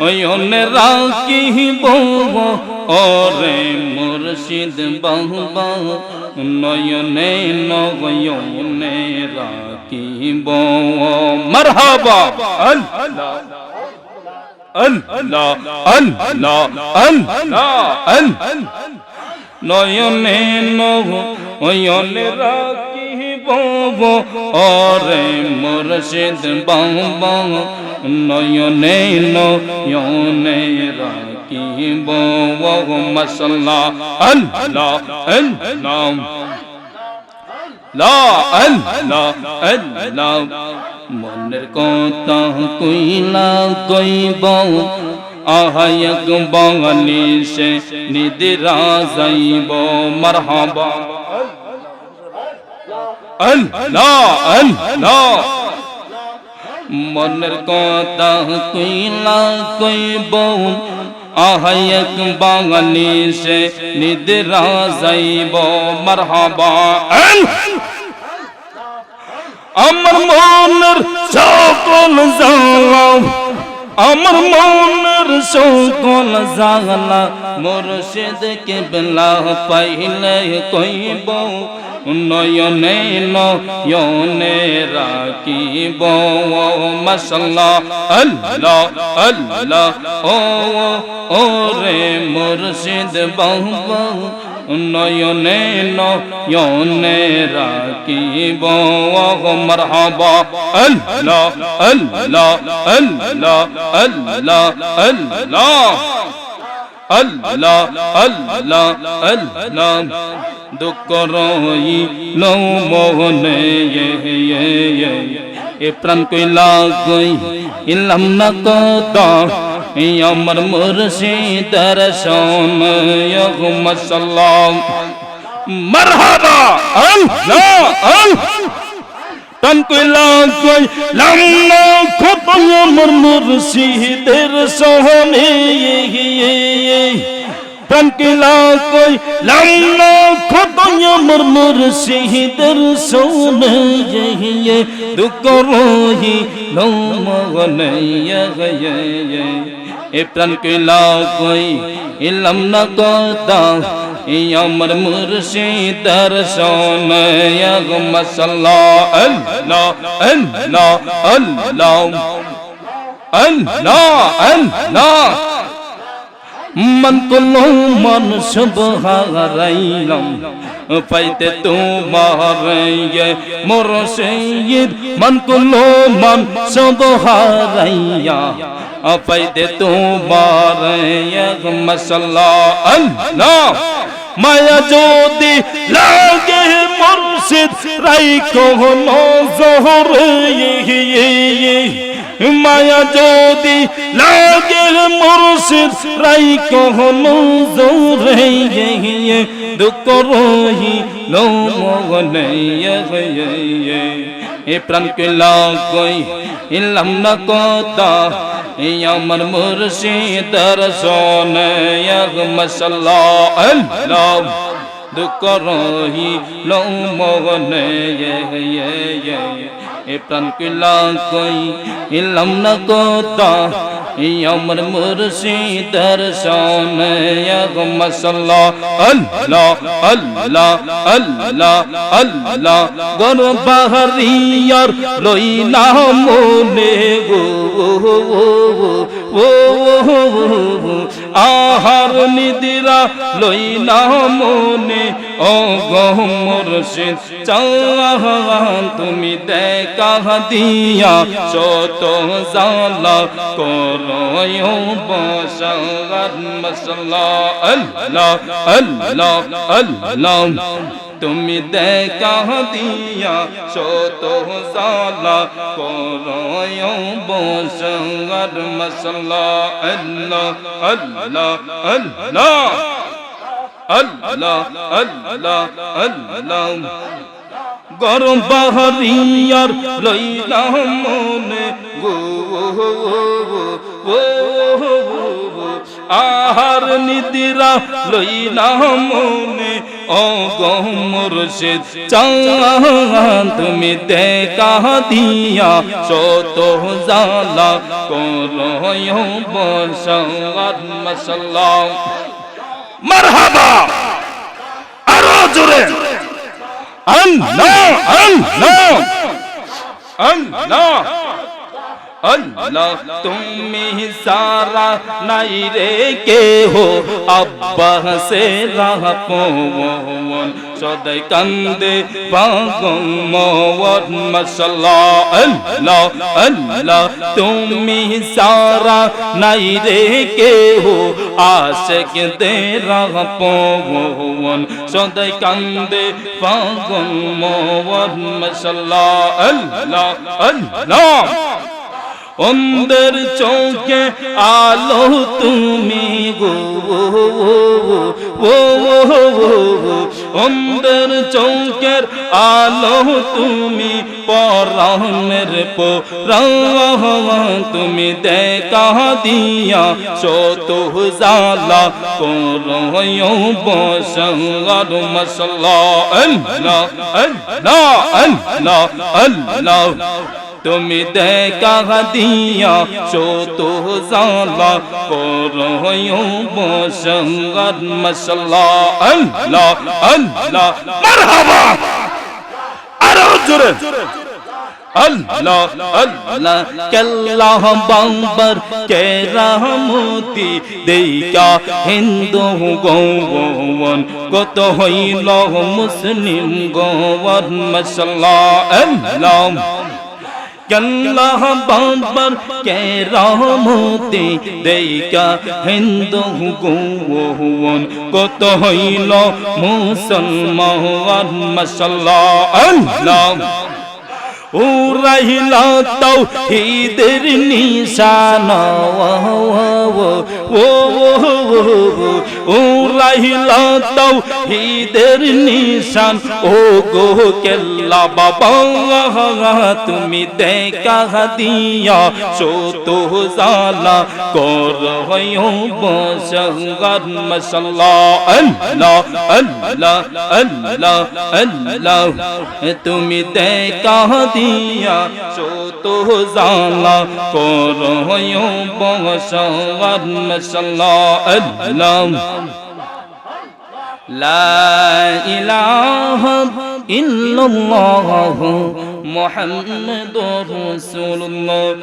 অয়নেরা কি বলব? ওরে মুর্শিদ বাহবা, নয়নে নয়নেরা কি মরহাবা, আল্লাহ আল্লাহ আল্লাহ আল্লাহ আল্লাহ নয়নে নয়নেরা রাখিব ওরে মুর্শিদ বাবা, নয়নে নয়নে রাখিব। মশলা আল্লাহ আল্লাহ লা আল্লাহ আল্লাহ। মনের কথা কইলা কইব আহায়ক বাঙালি সে নিদিরা যাইব। মারহাবা। মনের কথা কই না কই বউ আহায়ক বাঙালি সে নিদ্রা যাইব, মারহাবা। আমার মনের সকল আমার সকল জাগলা, মুর্শিদ কে বেলা পাইলে কইব, নয়নে নয়নে রাখিব। মশলা আল্লাহ আল্লাহ, ও ও রে মুর্শিদ বাবা নয়নে নয়নে রাখিব। মারহাবা। আল্লাহ আল্লাহ আল্লাহ আল্লাহ আল্লাহ। আল্লাহ আল্লাহ আল্লাহ। দুঃখ রই লো মোহনে এ প্রাণ কইলা গই ইলাম না কদা। আমার মুর্শিদার সোন মসাল্লাম মারহাবা, আল্লাহ আল্লাহ। তন কইলা কই লাম্না কত আমার মুর্শিদের সোহনে তন কইলা কই লাম্না কত আমার মুর্শিদের সোহনে দুঃখ রহি লমগনে এ প্রাণ কইলা কই ইলাম না কথা আমার মুর্শিদার সোনয়গ মশলা আল্লাহ আল্লাহ আল্লাহ আল্লাহ আল্লাহ মন কুলো মন শুভ হারাইলাম পাইতে তোমার মোর সৈয়দ মন কুলো মন শুভ হারাইয়া পাইতে তোমার মশলা আল্লাহ মায়া যদি লাগে মুর্শিদ রাই কোন জহর মায়া যদি লাগে মুর্শিদ রাই কোন জোরে দুঃখ রহি লো মগনে এ প্রাণ কইলা কই ইলাম না কথা یا من مرشید رسول یغم صلاح اللہ দুকরো হি লমগনে ইয়ে ইয়ে ইয়ে এ প্রাণ কিলা কই, ইলাম না কোতা আমার মুর্শিদার সোনয়গ মশলা আল্লাহ আল্লাহ আল্লাহ আল্লাহ গর বাহারিয়ার লইলা মনে গো ও আহার নিদিরা লই না মনে ও গহমর সে চাহান তুমি দেখা দিয়া শত জালা করয় বসার মশলা, আল্লাহ আল্লাহ আল্লাহ। তুমি দেখা দিয়া শত জালা করয় বসার মশলা। আল্লাহ আল্লাহ আল্লাহ আল্লাহ আল্লাহ আল্লাহ। গরম বাহারিয়ার লইলাম মনে। গো আহার নিদিরা লইলাম মনে। ও গো চাঁদ তুমি দেখা দিয়া, শত জালা করো বসার মশলা। মারহাবা! আরও জোরে। আল্লাহ আল্লাহ আল্লাহ। আল্লাহ, তুমি সারা নাই রে কে হো আব্বা সে রাহ পবন সদাই কান্দে পাগম মওয়ার মশলা আল্লাহ আল্লাহ, তুমি সারা নাই রে কে হো আশিক দে রাহ পবন সদাই কান্দে পাগম মওয়ার মশলা আল্লাহ আল্লাহ। অন্ধের চৌকে আলো তুমি গো ও অন্ধের চৌকের আলো তুমি পরাণের পরাণ তুমি দেখা দিয়া শত জালা করো বসঙ্গার মশলা। আল্লাহ আল্লাহ আল্লাহ আল্লাহ। তুমি দেখা দিয়া শত জালা করো বসঙ্গার মশলা। আল্লাহ আল্লাহ, মারহাবা। আরও জোরে। বাম্বার কেরামতি দেইকা হিন্দু গোবন। কত হইল মুসলিম গোবন মশলা। আল্লাহ বাবার কে রহমতে দেইকা হিন্দু গুণ কত হইল মুসলমান মশাল্লাহ আল্লাহ। ও রহিলা তাও হিদের নিশান ও ও রহিলা তাও হিদের নিশান। ও গো কেল্লা বাবা, তুমি দেখা দিয়া সত জালা কর বসঙ্গার মশাল্লা আল্লাহ আল্লাহ আল্লাহ আল্লাহ, তুমি দেখা দিয়া সত জালা কর বসঙ্গার মশাল্লা আল্লাহ لا إله إلا الله محمد رسول الله